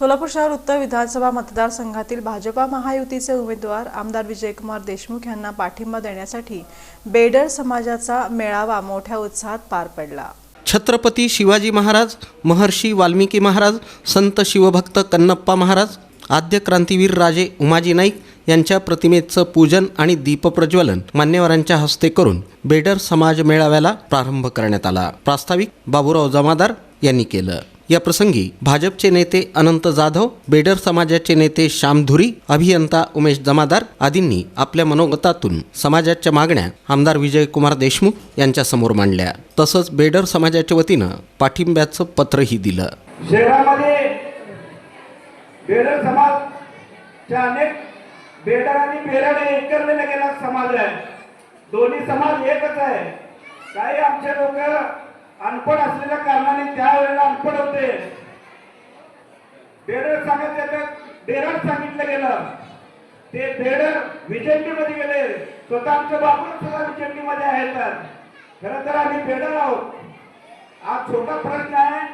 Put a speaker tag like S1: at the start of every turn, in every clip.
S1: सोलापूर शहर उत्तर विधानसभा मतदारसंघातील भाजपा महायुतीचे उमेदवार आमदार विजयकुमार देशमुख यांना पाठिंबा देण्यासाठी बेडर समाजाचा मेळावा मोठ्या उत्साहात पार पडला.
S2: छत्रपती शिवाजी महाराज महर्षी वाल्मिकी महाराज संत शिवभक्त कन्नप्पा महाराज आद्य क्रांतीवीर राजे उमाजी नाईक यांच्या प्रतिमेचं पूजन आणि दीपप्रज्वलन मान्यवरांच्या हस्ते करून बेडर समाज मेळाव्याला प्रारंभ करण्यात आला. प्रास्ताविक बाबूराव जमादार यांनी केलं. या प्रसंगी भाजपचे नेते अनंत जाधव बेडर समाजाचे नेते श्याम धुरी अभियंता उमेश जमादार आदींनी आपल्या मनोगतातून समाजाच्या मागण्या आमदार विजयकुमार देशमुख यांच्यासमोर मांडल्या. तसंच बेडर समाजाच्या वतीनं पाठिंब्याचं पत्रही दिलं.
S3: शहरामध्ये बेडर समाजच्या अनेक बेडर आणि बेराने एकत्र गेला समाज आहे. दोन्ही समाज एकच आहे. काही आमचे लोक अनपढ असलेल्या कारणाने त्यावेळेला अनपड होते. बेडर सांगितले तर बेरड सांगितलं गेलं. ते बेडर विजयंतीमध्ये गेले. स्वतः आमच्या बापून सुद्धा विजयंतीमध्ये आहेत खरं तर आम्ही बेडर आहोत. आज छोटा प्रश्न आहे.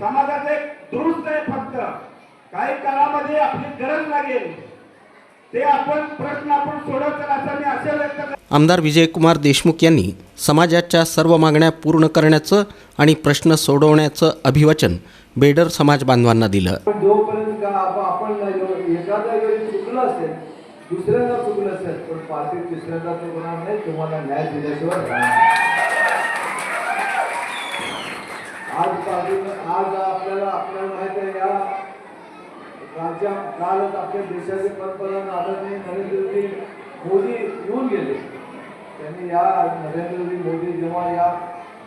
S3: समाजाचा एक दुरुस्त आहे फक्त. काही काळामध्ये आपली गरज लागेल. ते आपण प्रश्न आपण सोडवतो असं मी असे व्यक्त करतो.
S2: आमदार विजयकुमार देशमुख यांनी समाजाच्या सर्व मागण्या पूर्ण करण्याचं आणि प्रश्न सोडवण्याचं अभिवचन बेडर समाज बांधवांना दिलं
S4: जोपर्यंत आपण एखाद्या वेळी चुकलं असेल दुसऱ्यांदा चुकलं असेल पण पार्टी तिसऱ्यांदा ते होणार नाही तुम्हाला न्याय दिल्याशिवाय राज्या कालच आपल्या देशाचे पंतप्रधान आदरणीय नरेंद्रजी मोदी येऊन गेले. त्यांनी या नरेंद्रजी मोदी जेव्हा या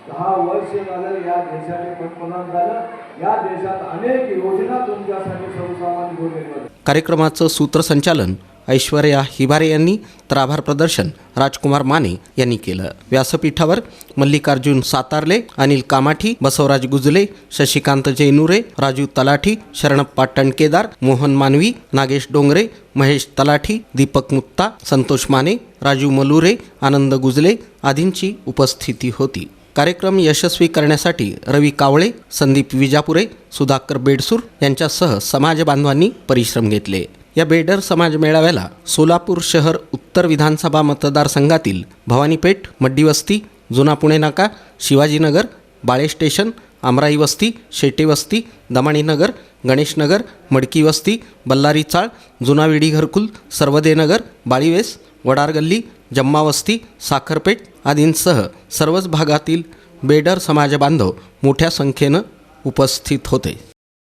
S4: दहा वर्ष झालं या देशाचे पंतप्रधान झालं या देशात अनेक योजना तुमच्यासाठी सर्वसामान्य
S2: कार्यक्रमाचं सूत्रसंचालन ऐश्वर्या हिबारे यांनी तर आभार प्रदर्शन राजकुमार माने यांनी केलं. व्यासपीठावर मल्लिकार्जुन सातारले अनिल कामाठी बसवराज गुजले शशिकांत जैनुरे राजू तलाठी शरणप्पा टणकेदार मोहन मानवी नागेश डोंगरे महेश तलाठी दीपक मुत्ता संतोष माने राजू मलुरे आनंद गुजले आदींची उपस्थिती होती. कार्यक्रम यशस्वी करण्यासाठी रवी कावळे संदीप विजापुरे सुधाकर बेडसूर यांच्यासह समाज बांधवांनी परिश्रम घेतले. या बेडर समाज मेळाव्याला सोलापूर शहर उत्तर विधानसभा मतदारसंघातील भवानीपेठ मड्डी जुना पुणे नाका शिवाजीनगर बाळे स्टेशन आमराई वस्ती शेटे वस्ती दमाणीनगर गणेशनगर मडकी वस्ती बल्लारी चाळ जुना विडी घरकुल सर्वदेनगर बाळीवेस वडार गल्ली जम्मा वस्ती साखरपेठ आदींसह सर्वच भागातील बेडर समाज बांधव मोठ्या संख्येनं उपस्थित होते.